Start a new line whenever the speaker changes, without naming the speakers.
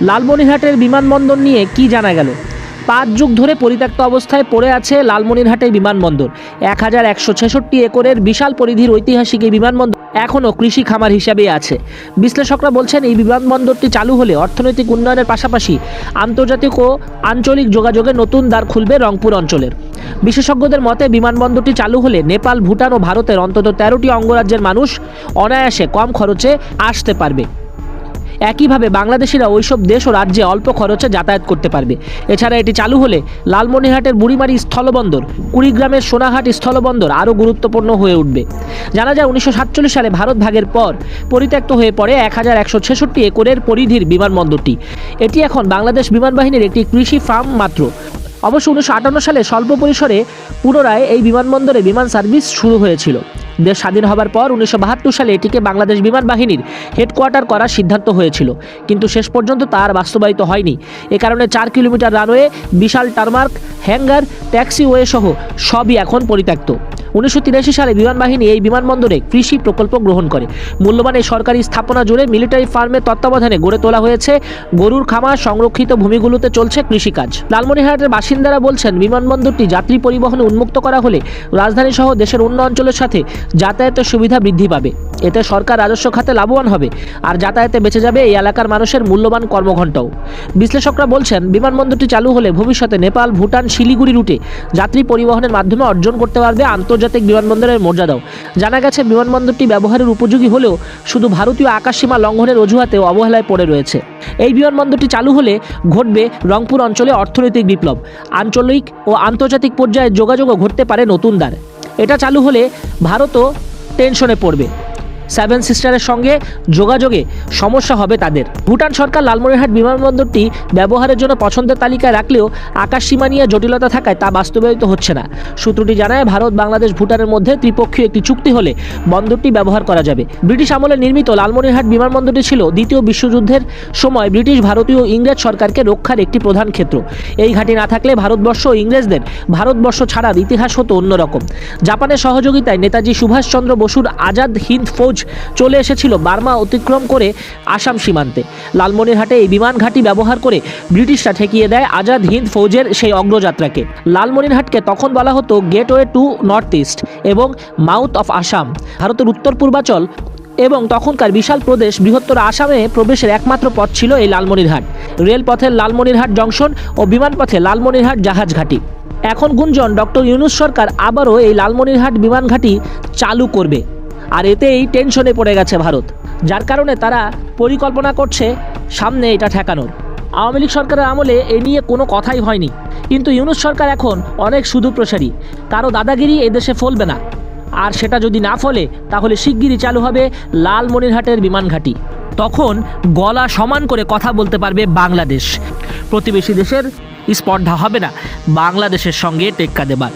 লালমনিরহাটের বিমানবন্দর নিয়ে কি জানা গেল? পাঁচ যুগ ধরে পরিত্যক্ত অবস্থায় পড়ে আছে লালমনিরহাটের বিমানবন্দর। এক হাজার একশো ছেষট্টি একরের বিশাল পরিধির ঐতিহাসিক এই বিমানবন্দর এখনও কৃষি খামার হিসাবেই আছে। বিশ্লেষকরা বলছেন, এই বিমানবন্দরটি চালু হলে অর্থনৈতিক উন্নয়নের পাশাপাশি আন্তর্জাতিক ও আঞ্চলিক যোগাযোগে নতুন দ্বার খুলবে রংপুর অঞ্চলের। বিশেষজ্ঞদের মতে, বিমানবন্দরটি চালু হলে নেপাল, ভুটান ও ভারতের অন্তত তেরোটি অঙ্গরাজ্যের মানুষ অনায়াসে কম খরচে আসতে পারবে। একইভাবে বাংলাদেশিরা ওইসব দেশ ও রাজ্যে অল্প খরচে যাতায়াত করতে পারবে। এছাড়া এটি চালু হলে লালমনিরহাটের বুড়িমারি স্থলবন্দর, কুড়িগ্রামের সোনাহাট স্থলবন্দর আরও গুরুত্বপূর্ণ হয়ে উঠবে। জানা যায় উনিশশো সাতচল্লিশ সালে ভারত ভাগের পর পরিত্যক্ত হয়ে পড়ে এক হাজার একশো ছেষট্টি একরের পরিধির বিমানবন্দরটি। এটি এখন বাংলাদেশ বিমান বাহিনীর একটি কৃষি ফার্ম মাত্র। অবশ্য উনিশশো আটান্ন সালে স্বল্প পরিসরে পুনরায় এই বিমানবন্দরে বিমান সার্ভিস শুরু হয়েছিল। দেশ স্বাধীন হবার পর উনিশশো বাহাত্তর সালে এটিকে বাংলাদেশ বিমান বাহিনীর হেডকোয়ার্টার করার সিদ্ধান্ত হয়েছিল। কিন্তু শেষ পর্যন্ত তার বাস্তবায়িত হয়নি। এ কারণে চার কিলোমিটার রানওয়ে, বিশাল টারমার্ক, হ্যাঙ্গার, ট্যাক্সিওয়ে সহ সবই এখন পরিত্যক্ত। উনিশশো তিরাশি সালে বিমান বাহিনী এই বিমানবন্দরে কৃষি প্রকল্প গ্রহণ করে। মূল্যবান এই সরকারি স্থাপনা জুড়ে মিলিটারি ফার্মের তত্ত্বাবধানে গড়ে তোলা হয়েছে। গরুর খামার, সংরক্ষিত ভূমিগুলোতে চলছে কৃষিকাজ। লালমনিরহাটের বাসিন্দারা বলছেন, বিমানবন্দরটি যাত্রী পরিবহনে উন্মুক্ত করা হলে রাজধানী সহ দেশের অন্য অঞ্চলের সাথে যাতায়াতের সুবিধা বৃদ্ধি পাবে। এতে সরকার রাজস্ব খাতে লাভবান হবে আর যাতায়াতে বেঁচে যাবে এই এলাকার মানুষের মূল্যবান কর্মঘণ্টাও। বিশ্লেষকরা বলছেন, বিমানবন্দরটি চালু হলে ভবিষ্যতে নেপাল, ভুটান, শিলিগুড়ি রুটে যাত্রী পরিবহনের মাধ্যমে অর্জন করতে পারবে আন্তর্জাতিক বিমানবন্দরের মর্যাদাও। জানা গেছে, বিমানবন্দরটি ব্যবহারের উপযোগী হলেও শুধু ভারতীয় আকাশসীমা লঙ্ঘনের অজুহাতে অবহেলায় পড়ে রয়েছে। এই বিমানবন্দরটি চালু হলে ঘটবে রংপুর অঞ্চলে অর্থনৈতিক বিপ্লব। আঞ্চলিক ও আন্তর্জাতিক পর্যায়ে যোগাযোগও ঘটতে পারে নতুন দ্বার। এটা চালু হলে ভারতও টেনশনে পড়বে। সেভেন সিস্টারের সঙ্গে যোগাযোগে সমস্যা হবে তাদের। ভুটান সরকার লালমনিরহাট বিমানবন্দরটি ব্যবহারের জন্য পছন্দের তালিকায় রাখলেও আকাশসীমা নিয়ে জটিলতা থাকায় তা বাস্তবায়িত হচ্ছে না। সূত্রটি জানায়, ভারত, বাংলাদেশ, ভুটানের মধ্যে ত্রিপক্ষীয় একটি চুক্তি হলে বন্দরটি ব্যবহার করা যাবে। ব্রিটিশ আমলে নির্মিত লালমনিরহাট বিমানবন্দরটি ছিল দ্বিতীয় বিশ্বযুদ্ধের সময় ব্রিটিশ, ভারতীয় ইংরেজ সরকারকে রক্ষার একটি প্রধান ক্ষেত্র। এই ঘাঁটি না থাকলে ভারতবর্ষ ও ইংরেজদের ভারতবর্ষ ছাড়ার ইতিহাস হতো অন্যরকম। জাপানের সহযোগিতায় নেতাজি সুভাষচন্দ্র বসুর আজাদ হিন্দ ফৌজ চলে এসেছিল বার্মা অতিক্রম করে আসাম সীমান্তে। লালমনিরহাটে এই বিমান ঘাঁটি ব্যবহার করে ব্রিটিশরা ঠেকিয়ে দেয় আজাদ হিন্দ ফৌজের সেই অগ্রযাত্রাকে। লালমনিরহাটকে তখন বলা হতো গেটওয়ে টু নর্থ ইস্ট এবং মাউথ অফ আসাম ভারতের উত্তর পূর্বাচল এবং তখনকার বিশাল প্রদেশ বৃহত্তর আসামে প্রবেশের একমাত্র পথ ছিল এই লালমনিরহাট। রেলপথের লালমনিরহাট জংশন ও বিমানপথে লালমনিরহাট জাহাজ ঘাঁটি। এখন গুঞ্জন ডক্টর ইউনুস সরকার আবারও এই লালমনিরহাট বিমান ঘাঁটি চালু করবে। আর এতেই টেনশনে পড়ে গেছে ভারত। যার কারণে তারা পরিকল্পনা করছে সামনে এটা ঠেকানোর। আওয়ামী লীগ সরকারের আমলে এ নিয়ে কোনো কথাই হয়নি। কিন্তু ইউনুস সরকার এখন অনেক সুদূরপ্রসারী। কারও দাদাগিরি এদেশে ফলবে না। আর সেটা যদি না ফলে, তাহলে শিগগিরই চালু হবে লালমনিরহাটের বিমান ঘাঁটি। তখন গলা সমান করে কথা বলতে পারবে বাংলাদেশ। প্রতিবেশী দেশের স্পর্ধা হবে না। বাংলাদেশের সঙ্গে টেক্কা দেবার।